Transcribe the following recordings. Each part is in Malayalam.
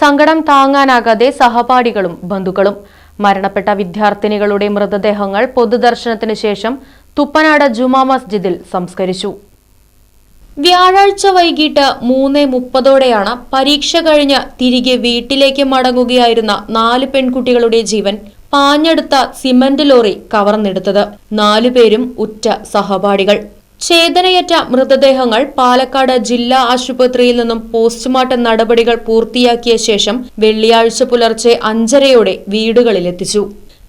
സങ്കടം താങ്ങാനാകാതെ സഹപാഠികളും ബന്ധുക്കളും. മരണപ്പെട്ട വിദ്യാർത്ഥിനികളുടെ മൃതദേഹങ്ങൾ പൊതുദർശനത്തിന് ശേഷം തുപ്പനാട് ജുമാ മസ്ജിദിൽ സംസ്കരിച്ചു. വ്യാഴാഴ്ച വൈകിട്ട് മൂന്ന് മുപ്പതോടെയാണ് പരീക്ഷ കഴിഞ്ഞ് തിരികെ വീട്ടിലേക്ക് മടങ്ങുകയായിരുന്ന നാല് പെൺകുട്ടികളുടെ ജീവൻ പാഞ്ഞെടുത്ത സിമന്റ് ലോറി കവർന്നെടുത്തത്. നാലുപേരും ഉറ്റ സഹപാഠികൾ. ചേതനയറ്റ മൃതദേഹങ്ങൾ പാലക്കാട് ജില്ലാ ആശുപത്രിയിൽ നിന്നും പോസ്റ്റ്മോർട്ടം നടപടികൾ പൂർത്തിയാക്കിയ ശേഷം വെള്ളിയാഴ്ച പുലർച്ചെ അഞ്ചരയോടെ വീടുകളിലെത്തിച്ചു.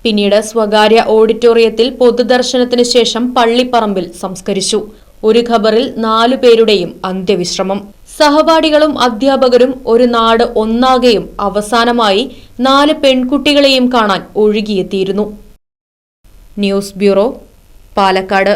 പിന്നീട് സ്വകാര്യ ഓഡിറ്റോറിയത്തിൽ പൊതുദർശനത്തിന് ശേഷം പള്ളിപ്പറമ്പിൽ സംസ്കരിച്ചു. ഒരു ഖബറിൽ നാലു പേരുടെയും അന്ത്യവിശ്രമം. സഹപാഠികളും അധ്യാപകരും ഒരു നാട് ഒന്നാകെയും അവസാനമായി നാല് പെൺകുട്ടികളെയും കാണാൻ ഒഴുകിയെത്തിയിരുന്നു. News bureau Palakkad.